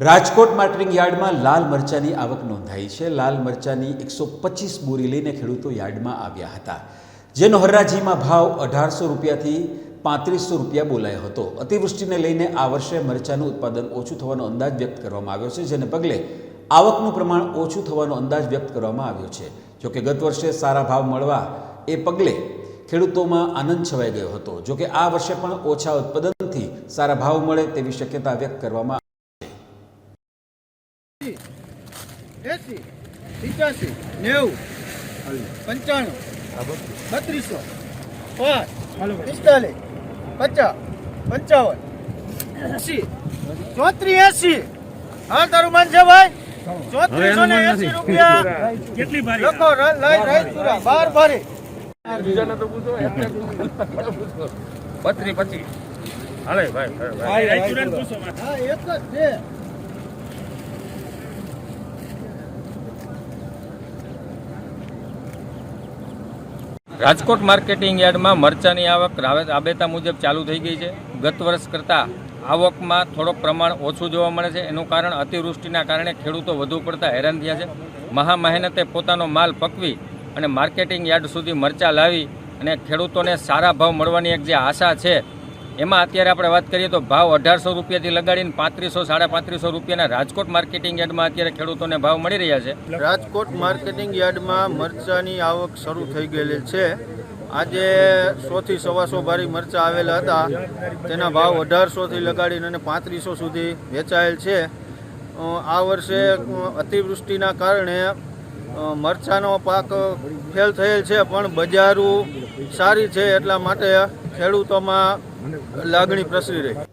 Rajkot marketing યાર્ડમાં લાલ મરચાની આવક નોંધાઈ છે. લાલ મરચાની એકસો પચીસ બોરી લઈને ખેડૂતો યાર્ડમાં આવ્યા હતા. જેનો હરાજીમાં ભાવ અઢારસો રૂપિયાથી પાંત્રીસો રૂપિયા બોલાયો હતો. અતિવૃષ્ટિને લઈને આ વર્ષે મરચાનું ઉત્પાદન ઓછું થવાનો અંદાજ વ્યક્ત કરવામાં આવ્યો છે, જેને પગલે આવકનું પ્રમાણ ઓછું થવાનો અંદાજ વ્યક્ત કરવામાં આવ્યો છે. જોકે ગત વર્ષે સારા ભાવ મળવા એ પગલે ખેડૂતોમાં આનંદ છવાઈ ગયો હતો. જોકે આ વર્ષે પણ ઓછા ઉત્પાદનથી સારા ભાવ મળે તેવી શક્યતા વ્યક્ત કરવામાં એસી પંચ્યાસી નેવું પંચાણું બત્રીસો પાંચ પિસ્તાલીસ પચાસ પંચાવન એસી ચોત્રી એસી. હા તારું મન છે ભાઈ? ચોત્રીસો ને એસી રૂપિયા. કેટલી બારી લખો લઈ રહી ચૂરા બાર પૂછો બત્રી પચીસ હાલે ભાઈ ભાઈ રાયચુરાને પૂછો હા એક જ છે. રાજકોટ માર્કેટિંગ યાર્ડમાં મરચાની આવક રાબેતા મુજબ ચાલુ થઈ ગઈ છે. ગત વર્ષ કરતાં આવકમાં થોડોક પ્રમાણ ઓછું જોવા મળે છે. એનું કારણ અતિવૃષ્ટિના કારણે ખેડૂતો વધુ પડતા હેરાન થયા છે. મહા મહેનતે પોતાનો માલ પકવી અને માર્કેટિંગ યાર્ડ સુધી મરચાં લાવી અને ખેડૂતોને સારા ભાવ મળવાની એક જે આશા છે એમાં અત્યારે આપણે વાત કરીએ તો ભાવ અઢારસો રૂપિયાથી લગાડીને પાંત્રીસો, સાડા પાંત્રીસો રૂપિયાના રાજકોટ માર્કેટિંગ યાર્ડમાં અત્યારે ખેડૂતોને ભાવ મળી રહ્યા છે. રાજકોટ માર્કેટિંગ યાર્ડમાં મરચાની આવક શરૂ થઈ ગયેલી છે. આજે સોથી સવાસો ભારી મરચાં આવેલા હતા. તેના ભાવ અઢારસોથી લગાડીને અને પાંત્રીસો સુધી વેચાયેલ છે. આ વર્ષે અતિવૃષ્ટિના કારણે મરચાંનો પાક ફેલ થયેલ છે, પણ બજારો સારી છે એટલા માટે ખેડૂતોમાં લાગણી પ્રસરી રહી.